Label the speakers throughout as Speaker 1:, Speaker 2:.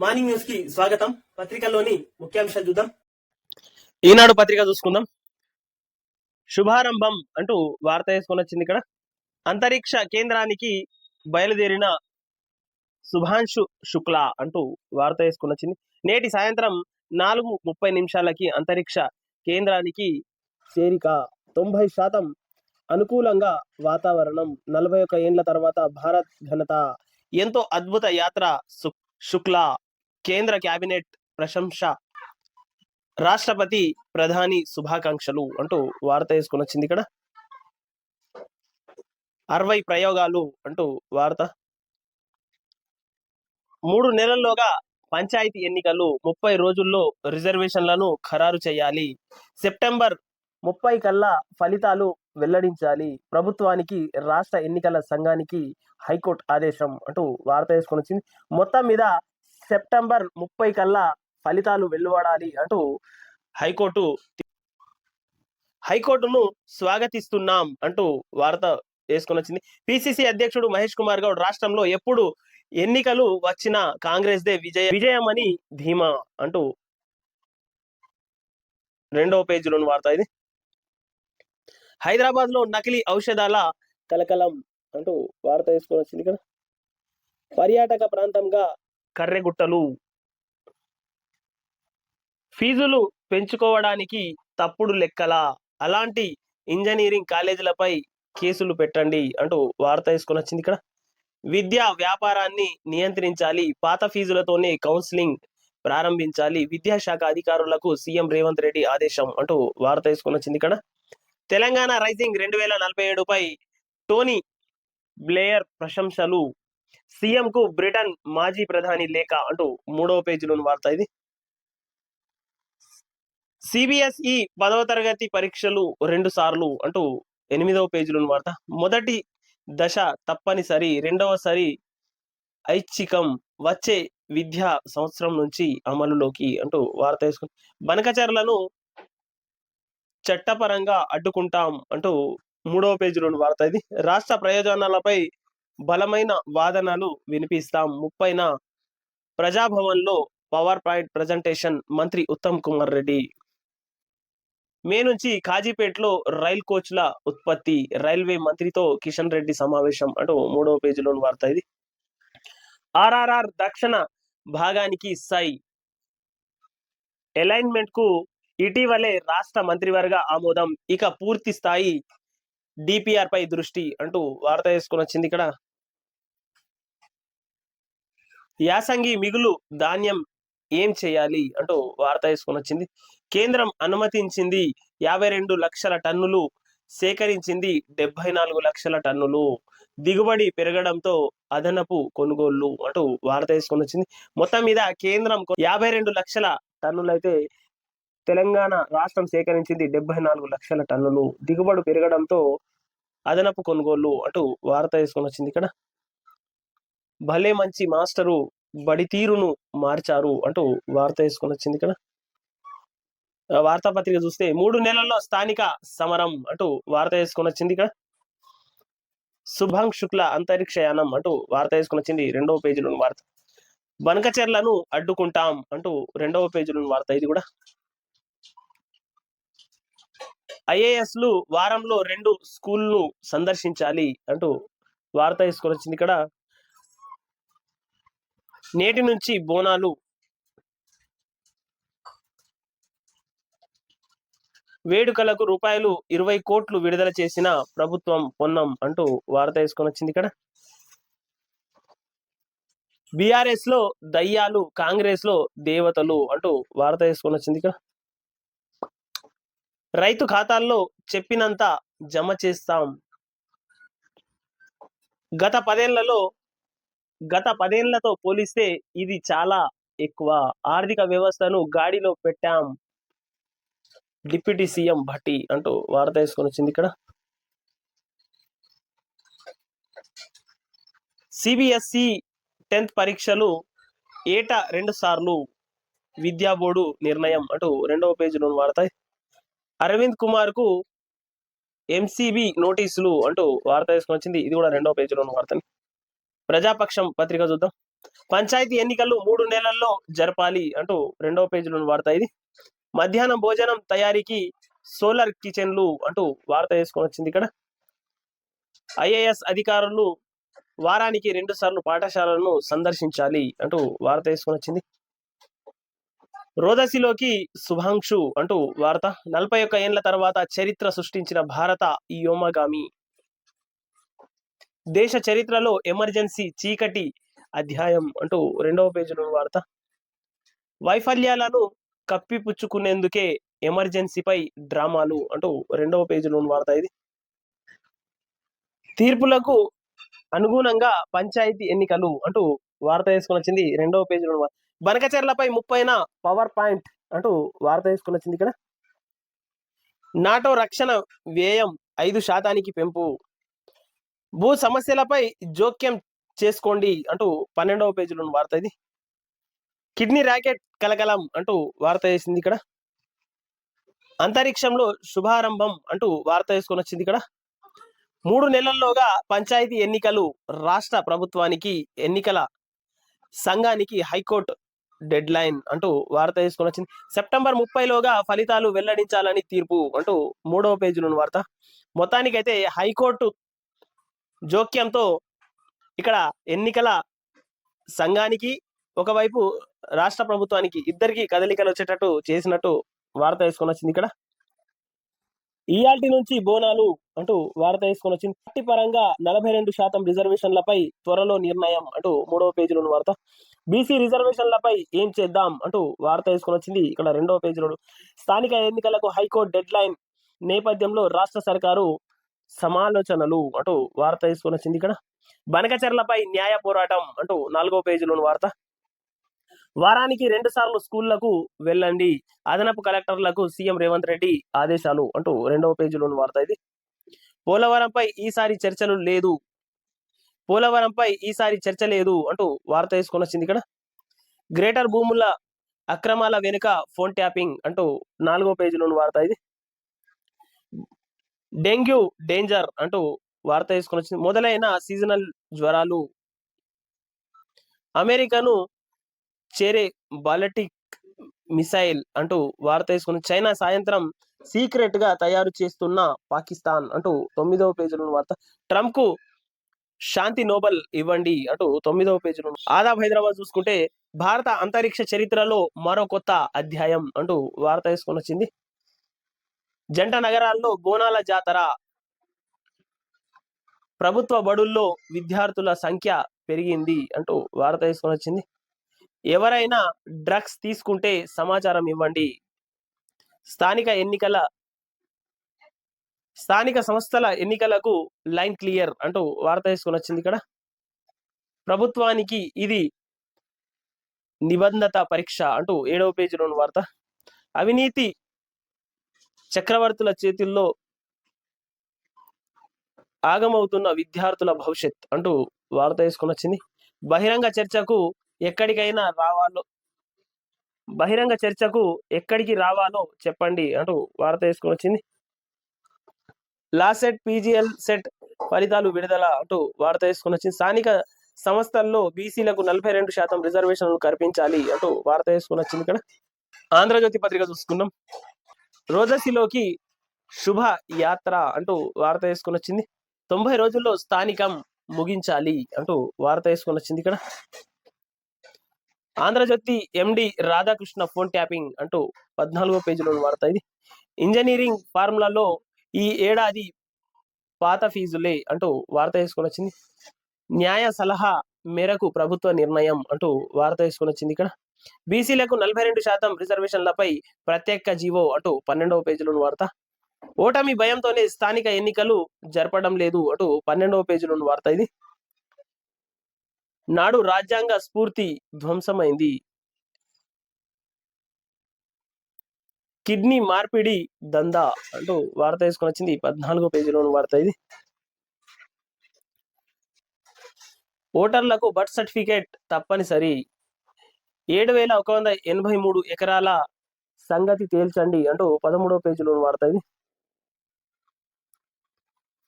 Speaker 1: Morning న్యూస్కి స్వాగతం. పత్రికల్లోని ముఖ్యాంశాలు చూద్దాం. ఈనాడు పత్రిక చూసుకుందాం. శుభారంభం అంటూ వార్త వేసుకొని వచ్చింది ఇక్కడ. అంతరిక్ష కేంద్రానికి బయలుదేరిన శుభాంశు శుక్లా అంటూ వార్త వేసుకొని వచ్చింది. నేటి సాయంత్రం నాలుగు ముప్పై నిమిషాలకి అంతరిక్ష కేంద్రానికి చేరిక తొంభై శాతం అనుకూలంగా వాతావరణం. నలభై ఒక్క ఏండ్ల తర్వాత భారత్ ఘనత. ఎంతో అద్భుత యాత్ర శుక్లా కేంద్ర కేబినెట్ ప్రశంస రాష్ట్రపతి ప్రధాని శుభాకాంక్షలు అంటూ వార్త వేసుకొని వచ్చింది ఇక్కడ. అరవై ప్రయోగాలు అంటూ వార్త. మూడు నెలల్లోగా పంచాయతీ ఎన్నికలు ముప్పై రోజుల్లో రిజర్వేషన్లను ఖరారు చేయాలి. సెప్టెంబర్ ముప్పై కల్లా ఫలితాలు వెల్లడించాలి. ప్రభుత్వానికి రాష్ట్ర ఎన్నికల సంఘానికి హైకోర్టు ఆదేశం అంటూ వార్త వేసుకొని వచ్చింది. మొత్తం మీద సెప్టెంబర్ ముప్పై కల్లా ఫలితాలు వెలువడాలి అంటూ హైకోర్టు హైకోర్టును స్వాగతిస్తున్నాం అంటూ వార్త వేసుకుని వచ్చింది. పిసిసి అధ్యక్షుడు మహేష్ కుమార్ గౌడ్ రాష్ట్రంలో ఎప్పుడు ఎన్నికలు వచ్చిన కాంగ్రెస్ దే విజయ విజయం అని ధీమా అంటూ రెండవ పేజీలోని వార్త ఇది. హైదరాబాద్లో నకిలీ ఔషధాల కలకలం అంటూ వార్త వేసుకొని వచ్చింది కదా పర్యాటక ప్రాంతంగా కర్రెగుట్టలు. ఫీజులు పెంచుకోవడానికి తప్పుడు లెక్కల. అలాంటి ఇంజనీరింగ్ కాలేజీలపై కేసులు పెట్టండి అంటూ వార్త తీసుకొని వచ్చింది ఇక్కడ. విద్యా వ్యాపారాన్ని నియంత్రించాలి పాత ఫీజులతోనే కౌన్సిలింగ్ ప్రారంభించాలి విద్యాశాఖ అధికారులకు సీఎం రేవంత్ రెడ్డి ఆదేశం అంటూ వార్త తీసుకొని వచ్చింది ఇక్కడ. తెలంగాణ రైజింగ్ రెండు వేల నలభై ఏడుపై టోనీ బ్లేయర్ ప్రశంసలు. సీఎం కు బ్రిటన్ మాజీ ప్రధాని లేఖ అంటూ మూడవ పేజీలోని వార్త ఇది. సిబిఎస్ఈ పదవ తరగతి పరీక్షలు రెండు సార్లు అంటూ ఎనిమిదవ పేజీలోని వార్త. మొదటి దశ తప్పనిసరి రెండవసరి ఐచ్ఛికం వచ్చే విద్యా సంవత్సరం నుంచి అమలులోకి అంటూ వార్త వేసుకుని బనకచర్లను చట్టపరంగా అడ్డుకుంటాం అంటూ మూడవ పేజీలోని వార్త ఇది. రాష్ట్ర ప్రయోజనాలపై బలమైన వాదనలు వినిపిస్తాం. ముప్పైన ప్రజాభవన్లో పవర్ పాయింట్ ప్రజెంటేషన్ మంత్రి ఉత్తమ్ కుమార్ రెడ్డి. మే నుంచి కాజీపేటలో రైల్ కోచ్ల ఉత్పత్తి రైల్వే మంత్రితో కిషన్ రెడ్డి సమావేశం అంటూ మూడవ పేజీలోని వార్త ఇది. ఆర్ఆర్ఆర్ దక్షిణ భాగానికి సై. అలైన్మెంట్కు ఇటీవలే రాష్ట్ర మంత్రివర్గ ఆమోదం. ఇక పూర్తి స్థాయి డిపిఆర్ పై దృష్టి అంటూ వార్త వేసుకుని వచ్చింది ఇక్కడ. యాసంగి మిగులు ధాన్యం ఏం చేయాలి అంటూ వార్త వేసుకొని వచ్చింది. కేంద్రం అనుమతించింది యాభై రెండు లక్షల టన్నులు సేకరించింది డెబ్బై నాలుగు లక్షల టన్నులు. దిగుబడి పెరగడంతో అదనపు కొనుగోళ్ళు అంటూ వార్త వేసుకొని వచ్చింది. మొత్తం మీద కేంద్రం యాభై రెండు లక్షల టన్నులు అయితే తెలంగాణ రాష్ట్రం సేకరించింది డెబ్బై నాలుగు లక్షల టన్నులు. దిగుబడి పెరగడంతో అదనపు కొనుగోళ్ళు అంటూ వార్త వేసుకొని వచ్చింది ఇక్కడ. భలే మంచి మాస్టరు బడి తీరును మార్చారు అంటూ వార్త వేసుకొని వచ్చింది ఇక్కడ ఆ వార్తాపత్రిక చూస్తే మూడు నెలల్లో స్థానిక సమరం అంటూ వార్త వేసుకొని వచ్చింది ఇక్కడ శుభాంగ్ శుక్ల అంతరిక్ష యానం అంటూ వార్త వేసుకొని వచ్చింది రెండవ పేజీలోని వార్త. బనకచెర్లను అడ్డుకుంటాం అంటూ రెండవ పేజీలోని వార్త ఇది కూడా. ఐఏఎస్లు వారంలో రెండు స్కూల్ను సందర్శించాలి అంటూ వార్త వేసుకొని వచ్చింది ఇక్కడ నేటి నుంచి బోనాలు వేడుకలకు రూపాయలు ఇరవై కోట్లు విడుదల చేసిన ప్రభుత్వం పొన్నం అంటూ వార్త వేసుకొని వచ్చింది ఇక్కడ. బీఆర్ఎస్లో దయ్యాలు కాంగ్రెస్లో దేవతలు అంటూ వార్త వేసుకొని వచ్చింది ఇక్కడ. రైతు ఖాతాల్లో చెప్పినంత జమ చేస్తాం. గత పదేళ్ళలో గత పదేళ్ళతో పోలిస్తే ఇది చాలా ఎక్కువ. ఆర్థిక వ్యవస్థను గాడిలో పెట్టాం. డిప్యూటీ సీఎం భట్టి అంటూ వార్త వేసుకొని వచ్చింది ఇక్కడ. సిబిఎస్ఈ టెన్త్ పరీక్షలు ఏటా రెండు సార్లు విద్యా బోర్డు నిర్ణయం అంటూ రెండవ పేజీలో వార్త. అరవింద్ కుమార్కు ఎంసీబీ నోటీసులు అంటూ వార్త వేసుకొని వచ్చింది. ఇది కూడా రెండవ పేజీలో వార్తని. ప్రజాపక్షం పత్రిక చూద్దాం. పంచాయతీ ఎన్నికలు మూడు నెలల్లో జరపాలి అంటూ రెండవ పేజీలో వార్త ఇది. మధ్యాహ్నం భోజనం తయారీకి సోలార్ కిచెన్లు అంటూ వార్త వేసుకొని వచ్చింది ఇక్కడ. ఐఏఎస్ అధికారులు వారానికి రెండు సార్లు పాఠశాలను సందర్శించాలి అంటూ వార్త వేసుకొని వచ్చింది. రోదసిలోకి శుభాంక్షు అంటూ వార్త. నలభై ఒక్క ఏళ్ళ తర్వాత చరిత్ర సృష్టించిన భారత యోమగామి. దేశ చరిత్రలో ఎమర్జెన్సీ చీకటి అధ్యాయం అంటూ రెండవ పేజీలో వార్త. వైఫల్యాలను కప్పిపుచ్చుకునేందుకే ఎమర్జెన్సీపై డ్రామాలు అంటూ రెండవ పేజీలో వార్త ఇది. తీర్పులకు అనుగుణంగా పంచాయతీ ఎన్నికలు అంటూ వార్త వేసుకొని వచ్చింది రెండవ పేజీలో వార్త. బనకచెర్లపై ముప్పైన పవర్ పాయింట్ అంటూ వార్త వేసుకుని వచ్చింది ఇక్కడ. నాటో రక్షణ వ్యయం ఐదు శాతానికి పెంపు భూ సమస్యలపై జోక్యం చేసుకోండి అంటూ పన్నెండవ పేజీలో వార్త ఇది. కిడ్నీ ర్యాకెట్ కలకలం అంటూ వార్త వేసింది ఇక్కడ. అంతరిక్షంలో శుభారంభం అంటూ వార్త వేసుకొని వచ్చింది ఇక్కడ. మూడు నెలల్లోగా పంచాయతీ ఎన్నికలు రాష్ట్ర ప్రభుత్వానికి ఎన్నికల సంఘానికి హైకోర్టు డెడ్ లైన్ అంటూ వార్త వేసుకొని వచ్చింది. సెప్టెంబర్ ముప్పైలోగా ఫలితాలు వెల్లడించాలని తీర్పు అంటూ మూడవ పేజీలోని వార్త. మొత్తానికైతే హైకోర్టు జోక్యంతో ఇక్కడ ఎన్నికల సంఘానికి ఒకవైపు రాష్ట్ర ప్రభుత్వానికి ఇద్దరికి కదలికలు వచ్చేటట్టు చేసినట్టు వార్త వేసుకొని వచ్చింది ఇక్కడ. ఇయాల్టి నుంచి బోనాలు అంటూ వార్త వేసుకొని వచ్చింది. పార్టీ పరంగా నలభై రెండు శాతం రిజర్వేషన్లపై త్వరలో నిర్ణయం అంటూ మూడవ పేజీలోని వార్త. బీసీ రిజర్వేషన్లపై ఏం చేద్దాం అంటూ వార్త వేసుకొని వచ్చింది ఇక్కడ రెండవ పేజీలో స్థానిక ఎన్నికలకు హైకోర్టు డెడ్ లైన్ నేపథ్యంలో రాష్ట్ర సర్కారు సమాలోచనలు అంటూ వార్త వేసుకొని వచ్చింది ఇక్కడ. బనకచర్లపై న్యాయ పోరాటం అంటూ నాలుగో పేజీలోని వార్త. వారానికి రెండు సార్లు స్కూళ్ళకు వెళ్ళండి. అదనపు కలెక్టర్లకు సీఎం రేవంత్ రెడ్డి ఆదేశాలు అంటూ రెండవ పేజీలోని వార్త ఇది. పోలవరంపై ఈసారి చర్చలు లేదు. పోలవరంపై ఈసారి చర్చ లేదు అంటూ వార్త వేసుకొని వచ్చింది ఇక్కడ. గ్రేటర్ భూముల అక్రమాల వెనుక ఫోన్ ట్యాపింగ్ అంటూ నాలుగో పేజీలోని వార్త ఇది. డెంగ్యూ డేంజర్ అంటూ వార్త వేసుకొని వచ్చింది. మొదలైన సీజనల్ జ్వరాలు అమెరికాను చేరే బాలటిక్ మిసైల్ అంటూ వార్త వేసుకుని చైనా సాయంత్రం సీక్రెట్గా తయారు చేస్తున్న పాకిస్తాన్ అంటూ తొమ్మిదవ పేజీలో వార్త. ట్రంప్కు శాంతి నోబెల్ ఇవ్వండి అంటూ తొమ్మిదవ పేజీలో ఆదాబ్ హైదరాబాద్ చూసుకుంటే భారత అంతరిక్ష చరిత్రలో మరో కొత్త అధ్యాయం అంటూ వార్త వేసుకొని వచ్చింది. జంట నగరాల్లో బోనాల జాతర. ప్రభుత్వ బడుల్లో విద్యార్థుల సంఖ్య పెరిగింది అంటూ వార్త తీసుకొని వచ్చింది. ఎవరైనా డ్రగ్స్ తీసుకుంటే సమాచారం ఇవ్వండి. స్థానిక ఎన్నికల స్థానిక సంస్థల ఎన్నికలకు లైన్ క్లియర్ అంటూ వార్త వేసుకొని వచ్చింది ఇక్కడ. ప్రభుత్వానికి ఇది నిబంధత పరీక్ష అంటూ ఏడవ పేజీలోని వార్త. అవినీతి చక్రవర్తుల చేతుల్లో ఆగమవుతున్న విద్యార్థుల భవిష్యత్ అంటూ వార్త వేసుకుని వచ్చింది. బహిరంగ చర్చకు ఎక్కడికైనా రావాలో బహిరంగ చర్చకు ఎక్కడికి రావాలో చెప్పండి అంటూ వార్త వేసుకుని వచ్చింది. లాసెట్ పీజీఎల్ సెట్ ఫలితాలు విడుదల అంటూ వార్త వేసుకుని వచ్చింది. స్థానిక సంస్థల్లో బీసీలకు నలభై రెండు శాతం రిజర్వేషన్లు కల్పించాలి అంటూ వార్త వేసుకొని వచ్చింది ఇక్కడ. ఆంధ్రజ్యోతి పత్రిక చూసుకున్నాం రోదసిలోకి శుభ యాత్ర అంటూ వార్త వేసుకొని వచ్చింది. తొంభై రోజుల్లో స్థానికం ముగించాలి అంటూ వార్త వేసుకొని వచ్చింది ఇక్కడ. Andhrajyothy MD Radhakrishna phone tapping అంటూ పద్నాలుగో పేజీలో వార్త ఇది. ఇంజనీరింగ్ ఫార్ములాలో ఈ ఏడాది పాత ఫీజులే అంటూ వార్త వేసుకొని వచ్చింది. న్యాయ సలహా మేరకు ప్రభుత్వ నిర్ణయం అంటూ వార్త వేసుకొని వచ్చింది ఇక్కడ. బీసీలకు నలభై రెండు శాతం రిజర్వేషన్లపై ప్రత్యేక జీవో అటు పన్నెండవ పేజీలోని వార్త. ఓటమి భయంతోనే స్థానిక ఎన్నికలు జరపడం లేదు అటు పన్నెండవ పేజీలోని వార్త ఇది. నాడు రాజ్యాంగ స్ఫూర్తి ధ్వంసమైంది. కిడ్నీ మార్పిడి దందా అంటూ వార్త వేసుకొని వచ్చింది. పద్నాలుగో పేజీలోని వార్త ఇది. ఓటర్లకు బర్త్ సర్టిఫికేట్ తప్పనిసరి. ఏడు వేల ఒక వంద ఎనభై మూడు ఎకరాల సంగతి తేల్చండి అంటూ పదమూడవ పేజీలో వార్త ఇది.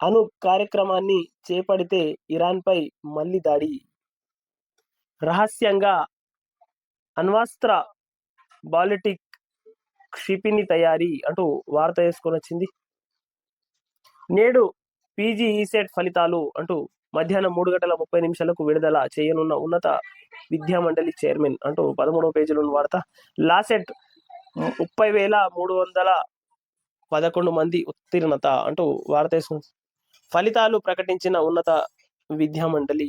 Speaker 1: అను కార్యక్రమాన్ని చేపడితే ఇరాన్పై మళ్ళీ దాడి. రహస్యంగా అణ్వస్త్ర బాలిటిక్ క్షిపిణి తయారీ అంటూ వార్త వేసుకొని వచ్చింది నేడు పీజీ ఈసెట్ ఫలితాలు అంటూ మధ్యాహ్నం మూడు గంటల ముప్పై నిమిషాలకు విడుదల చేయనున్న ఉన్నత విద్యా మండలి చైర్మన్ అంటూ పదమూడవ పేజీలో వార్త లాసెట్ ముప్పై వేల మూడు వందల పదకొండు మంది ఉత్తీర్ణత అంటూ వార్త ఫలితాలు ప్రకటించిన ఉన్నత విద్యా మండలి